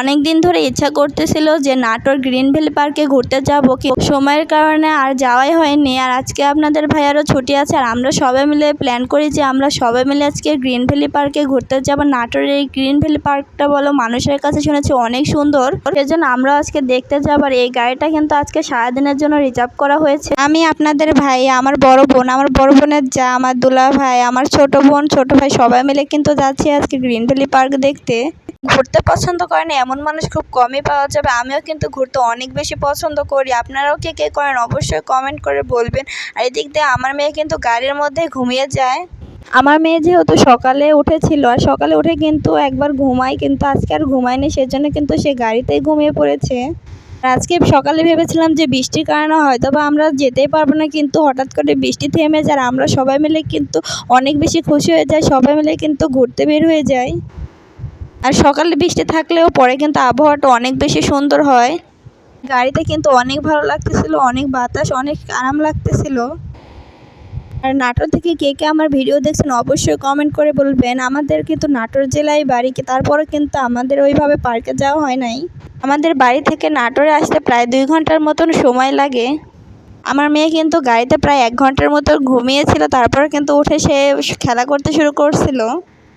অনেক দিন ধরে ইচ্ছা করতেছিল যে নাটোর গ্রিন ভ্যালি পার্কে ঘুরতে যাব কি সময়ের কারণে আর যাওয়াই হয়নি। আর আজকে আপনাদের ভাইয়ারও ছুটি আছে আর আমরা সবাই মিলে প্ল্যান করি যে আমরা সবাই মিলে আজকে গ্রিন ভ্যালি পার্কে ঘুরতে যাব। নাটোরের এই গ্রিন ভ্যালি পার্কটা বলো মানুষের কাছে শুনেছি অনেক সুন্দর। সেজন্য আমরা আজকে দেখতে যাব আর এই গাড়িটা কিন্তু আজকে সারাদিনের জন্য রিজার্ভ করা হয়েছে। আমি আপনাদের ভাই, আমার বড় বোন, আমার বড় বোনের যা, আমার দুলা ভাই, আমার ছোট বোন, ছোট ভাই সবাই মিলে কিন্তু যাচ্ছি আজকে গ্রিন ভ্যালি পার্ক দেখতে। ঘুরতে পছন্দ করেন, এমন মানুষ খুব কমই পাওয়া যাবে। আমিও কিন্তু ঘুরতে অনেক বেশি পছন্দ করি। আপনারাও কে কে করেন অবশ্যই কমেন্ট করে বলবেন। আর এদিক দিয়ে আমার মেয়ে কিন্তু গাড়ির মধ্যে ঘুমিয়ে যায়। আমার মেয়ে যেহেতু সকালে উঠেছিল, আর সকালে উঠে কিন্তু একবার ঘুমায়, কিন্তু আজকে আর ঘুমায়নি, সেজন্য কিন্তু সে গাড়িতেই ঘুমিয়ে পড়েছে। আজকে সকালে ভেবেছিলাম যে বৃষ্টির কারণে হয়তো বা আমরা যেতেই পারব না, কিন্তু হঠাৎ করে বৃষ্টি থেমে যায় আমরা সবাই মিলে কিন্তু অনেক বেশি খুশি হয়ে যাই, সবাই মিলে কিন্তু ঘুরতে বের হয়ে যাই। আর সকালে বৃষ্টি থাকলেও পরে কিন্তু আবহাওয়াটা অনেক বেশি সুন্দর হয়। গাড়িতে কিন্তু অনেক ভালো লাগতেছিল, অনেক বাতাস, অনেক আরাম লাগতেছিল। আর নাটোর থেকে কে কে আমার ভিডিও দেখছেন অবশ্যই কমেন্ট করে বলবেন। আমাদের কিন্তু নাটোর জেলায় বাড়ি তারপরে কিন্তু আমাদের ওইভাবে পার্কে যাওয়া হয় নাই। আমাদের বাড়ি থেকে নাটোরে আসতে প্রায় দুই ঘণ্টার মতন সময় লাগে। আমার মেয়ে কিন্তু গাড়িতে প্রায় এক ঘণ্টার মতো ঘুমিয়েছিল তারপরে কিন্তু উঠে সে খেলা করতে শুরু করছিল।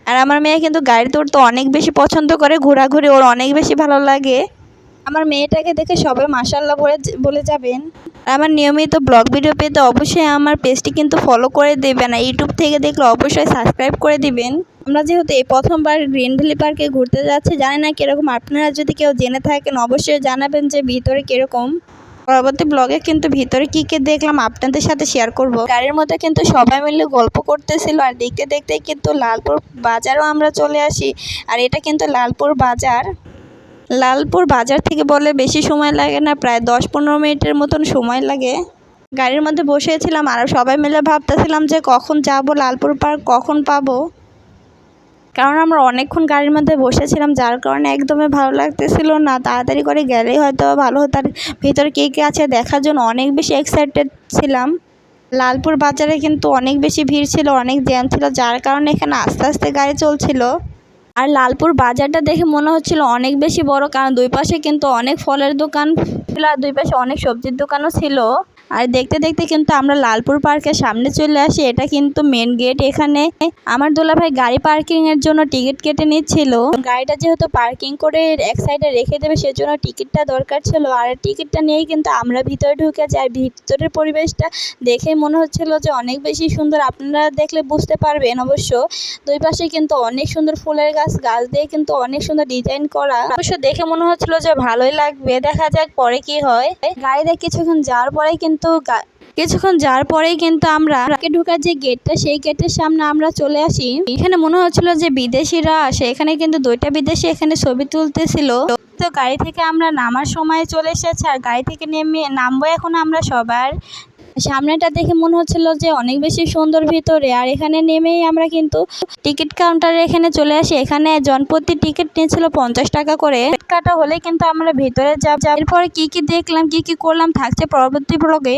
আর আমার মেয়ে কিন্তু গাড়ি গাড়িতে উঠতে অনেক বেশি পছন্দ করে, ঘোরাঘুরি ওর অনেক বেশি ভালো লাগে। আমার মেয়েটাকে দেখে সবাই মাসাল্লাহ বলে বলে যাবেন। আমার নিয়মিত ব্লগ ভিডিও পেতে অবশ্যই আমার পেজটি কিন্তু ফলো করে দেবেন আর ইউটিউব থেকে দেখলে অবশ্যই সাবস্ক্রাইব করে দিবেন। আমরা যেহেতু এই প্রথমবার গ্রিন ভ্যালি পার্কে ঘুরতে যাচ্ছি, জানি না কীরকম। আপনারা যদি কেউ জেনে থাকেন, অবশ্যই জানাবেন যে ভিতরে কীরকম। পরবর্তী ব্লগে কিন্তু ভিতরে কী কী দেখলাম আপনাদের সাথে শেয়ার করব। গাড়ির মধ্যে কিন্তু সবাই মিলে গল্প করতেছিল আর দেখতে দেখতে কিন্তু লালপুর বাজারও আমরা চলে আসি। আর এটা কিন্তু লালপুর বাজার। লালপুর বাজার থেকে বলে বেশি সময় লাগে না, প্রায় দশ পনেরো মিনিটের মতন সময় লাগে। গাড়ির মধ্যে বসেছিলাম আর সবাই মিলে ভাবতেছিলাম যে কখন যাব লালপুর পার্ক, কখন পাবো। কারণ আমরা অনেকক্ষণ গাড়ির মধ্যে বসেছিলাম, যার কারণে একদমই ভালো লাগতেছিল না। তাড়াতাড়ি করে গেলেই হয়তো ভালো হতো। ভিতরে কে কে আছে দেখার জন্য অনেক বেশি এক্সাইটেড ছিলাম। লালপুর বাজারে কিন্তু অনেক বেশি ভিড় ছিল, অনেক জ্যাম ছিল, যার কারণে এখানে আস্তে আস্তে গাড়ি চলছিল। আর লালপুর বাজারটা দেখে মনে হচ্ছিল অনেক বেশি বড়, কারণ দুই পাশে কিন্তু অনেক ফলের দোকান ছিল আর দুই পাশে অনেক সবজির দোকানও ছিল। আর দেখতে দেখতে কিন্তু আমরা লালপুর পার্কের সামনে চলে আসি। এটা কিন্তু মেন গেট এখানে। আমার দুলাভাই গাড়ি পার্কিং এর জন্য টিকিট কেটে নিচ্ছিল। গাড়িটা যেহেতু পার্কিং করে এক সাইডে রেখে দেবে, সেজন্য টিকিটটা দরকার ছিল। আর টিকিটটা নিয়েই কিন্তু আমরা ভিতরে ঢুকে যাই। ভিতরের পরিবেশটা দেখে মনে হচ্ছিল যে অনেক বেশি সুন্দর। আপনারা দেখলে বুঝতে পারবেন অবশ্য। দুই পাশে কিন্তু অনেক সুন্দর ফুলের গাছ গাছ দিয়ে কিন্তু অনেক সুন্দর ডিজাইন করা। অবশ্য দেখে মনে হচ্ছিল যে ভালোই লাগবে। দেখা যাক পরে কি হয়। গাড়িতে কিছুক্ষণ যাওয়ার পরেই কিন্তু কিছুক্ষণ যাওয়ার পরেই কিন্তু আমরা ঢোকার যে গেটটা, সেই গেটের সামনে আমরা চলে আসি। এখানে মনে হচ্ছিল যে বিদেশিরা আসে। এখানে কিন্তু দুইটা বিদেশি এখানে ছবি তুলতেছিল। তো গাড়ি থেকে আমরা নামার সময় চলে এসেছে আর গাড়ি থেকে নেমে নামবো এখন আমরা সবার। সামনেটা দেখে মনে হচ্ছিল যে অনেক বেশি সুন্দর ভিতরে, আর এখানে নেমেই আমরা কিন্তু টিকিট কাউন্টারে এখানে চলে আসি। এখানে জনপ্রতি টিকিট নিয়েছিল পঞ্চাশ টাকা করে। কাটা হলে কিন্তু আমরা ভিতরে যাব। এরপরে কি কি দেখলাম, কি কি করলাম থাকছে পরবর্তী ব্লগে